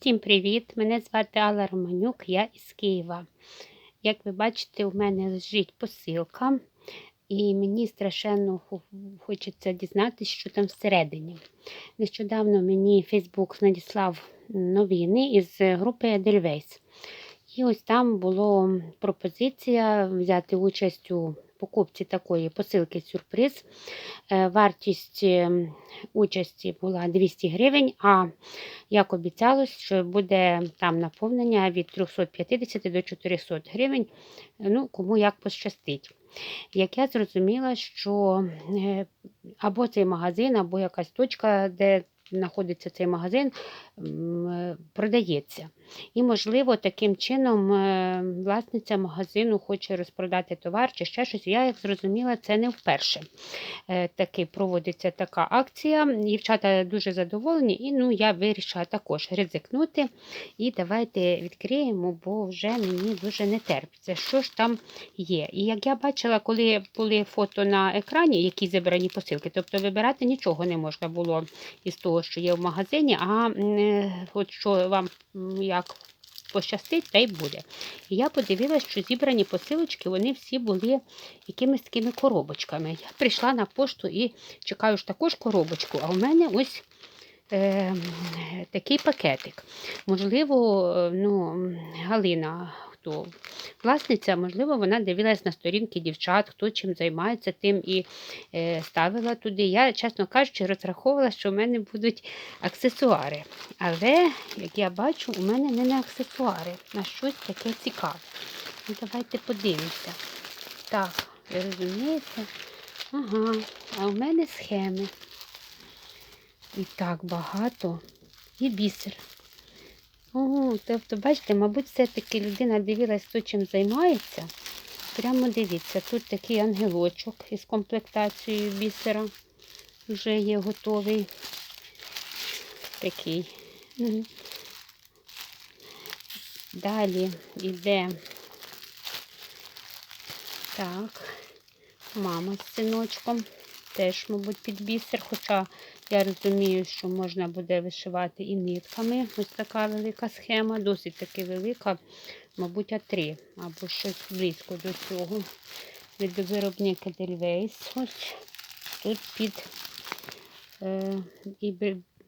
Всім привіт! Мене звати Алла Романюк, я із Києва. Як ви бачите, у мене лежить посилка, і мені страшенно хочеться дізнатися, що там всередині. Нещодавно мені Фейсбук надіслав новини із групи Edelweiss. І ось там була пропозиція взяти участь у покупці такої посилки сюрприз. Е, Вартість е, участі була 200 гривень, а як обіцялось, що буде там наповнення від 350 до 400 гривень, ну, кому як пощастить. Як я зрозуміла, що е, або цей магазин, або якась точка, де знаходиться цей магазин, продається. І, можливо, таким чином е, власниця магазину хоче розпродати товар чи ще щось. Я, як зрозуміла, це не вперше. Е, Таки проводиться така акція. Дівчата дуже задоволені, і ну, я вирішила також ризикнути. І давайте відкриємо, бо вже мені дуже не терпиться, що ж там є. І як я бачила, коли були фото на екрані, які зібрані посилки, тобто вибирати нічого не можна було із того, що є в магазині, а е, от що вам м, як пощастить, та й буде. І я подивилася, що зібрані посилочки, вони всі були якимись такими коробочками. Я прийшла на пошту і чекаю ж також коробочку, а у мене ось е, такий пакетик. Можливо, е, ну, Галина, хто власниця, можливо, вона дивилась на сторінки дівчат, хто чим займається тим і е, ставила туди. Я, чесно кажучи, розраховувала, що в мене будуть аксесуари. Але, як я бачу, у мене не на аксесуари, на щось таке цікаве. Ну, давайте подивимося. Так, ви розумієте? Ага, а у мене схеми. І так багато. І бісер. Ого, тобто, бачите, мабуть, все-таки людина дивилась, хто чим займається. Прямо дивіться, тут такий ангелочок із комплектацією бісера. Вже є готовий. Такий. Далі йде так, мама з синочком. Теж, мабуть, під бісер, хоча я розумію, що можна буде вишивати і нитками. Ось така велика схема, досить таки велика, мабуть, А3 або щось близько до цього. Від виробника Edelweiss. Ось тут під е, і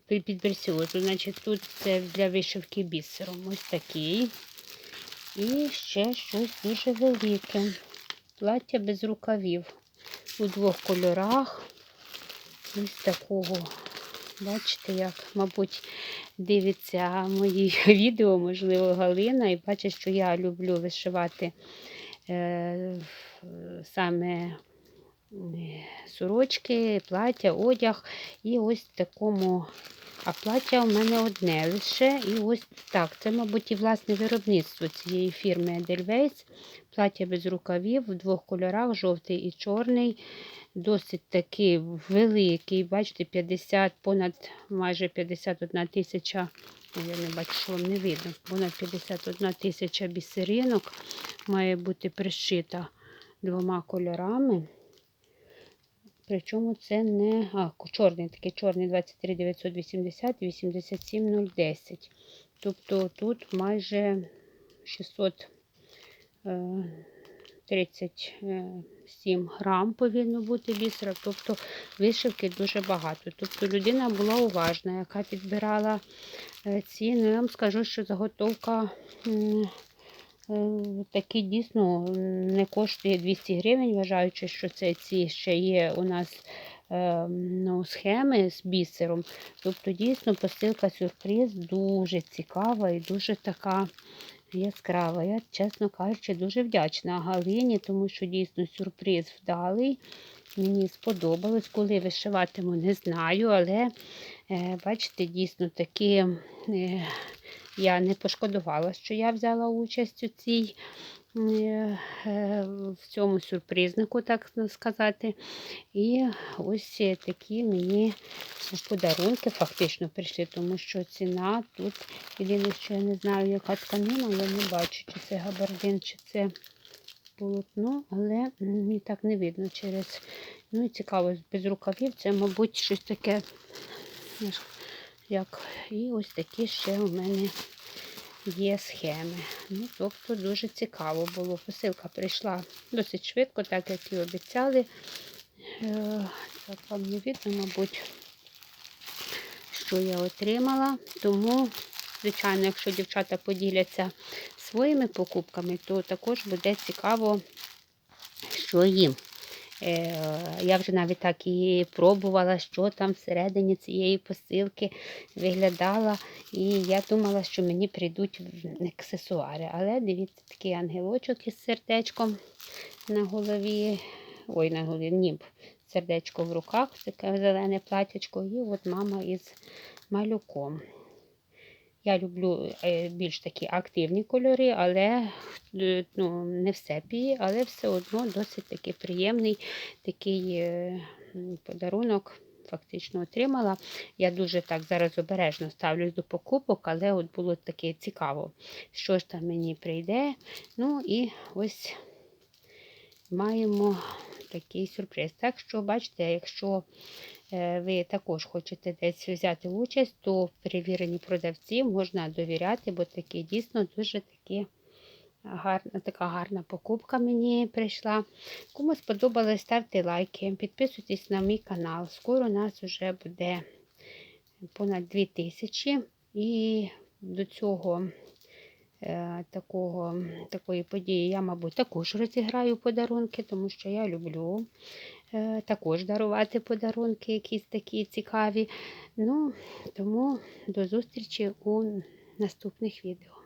під, берсіозу. Значить, тут це для вишивки бісером. Ось такий. І ще щось дуже велике. Плаття без рукавів. У двох кольорах. Ось такого. Бачите, як, мабуть, дивиться мої відео, можливо, Галина, і бачить, що я люблю вишивати е, саме е, сорочки, плаття, одяг. І ось такому. А плаття у мене одне лише. І ось так. Це, мабуть, і власне виробництво цієї фірми Edelweiss. Плаття без рукавів в двох кольорах, жовтий і чорний. Досить такий великий, бачите, 50, понад майже 51 тисяча. Я не бачу, що вам не видно. Понад 51 тисяча бісеринок має бути пришита двома кольорами. Причому це не. А, чорний такий чорний 23 980 і 87 010. Тобто тут майже 600. Е, 37 грам повинно бути бісера, тобто вишивки дуже багато. Тобто людина була уважна, яка підбирала е, ціну. Я вам скажу, що заготовка е, таки дійсно не коштує 200 гривень, вважаючи, що це ці ще є у нас е, ну, схеми з бісером. Тобто, дійсно, посилка сюрприз дуже цікава і дуже така яскрава. Я, чесно кажучи, дуже вдячна Галині, тому що дійсно сюрприз вдалий. Мені сподобалось, коли вишиватиму, не знаю, але е, бачите, дійсно таки е, я не пошкодувала, що я взяла участь у цій. Е, е, В цьому сюрпризнику, так сказати. І ось такі мені подарунки фактично прийшли, тому що ціна тут Єдине, що я не знаю, яка тканина, але не бачу, чи це габардин, чи це полотно, але мені так не видно через. Ну і цікаво, без рукавів це, мабуть, щось таке. Як, і ось такі ще у мене є схеми. Ну, тобто дуже цікаво було. Посилка прийшла досить швидко, так як і обіцяли. Е, Так вам не видно, мабуть, що я отримала. Тому, звичайно, якщо дівчата поділяться своїми покупками, то також буде цікаво, що їм. Е, Я вже навіть так і пробувала, що там всередині цієї посилки виглядала. І я думала, що мені прийдуть аксесуари. Але дивіться, такий ангелочок із сердечком на голові. Ой, на голові, ні, сердечко в руках, таке зелене платячко, і от мама із малюком. Я люблю е, більш такі активні кольори, але е, ну, не в сепії, але все одно досить таки приємний такий е, подарунок. Фактично отримала. Я дуже так зараз обережно ставлюсь до покупок, але от було таке цікаво, що ж там мені прийде. Ну і ось маємо такий сюрприз. Так що, бачите, якщо е, ви також хочете десь взяти участь, то перевірені продавці можна довіряти, бо такі дійсно дуже такі гарна, така гарна покупка мені прийшла. Кому сподобалось, ставте лайки, підписуйтесь на мій канал. Скоро у нас вже буде понад 2000 і до цього такого, такої події я, мабуть, також розіграю подарунки, тому що я люблю е, також дарувати подарунки, якісь такі цікаві. Ну, тому до зустрічі у наступних відео.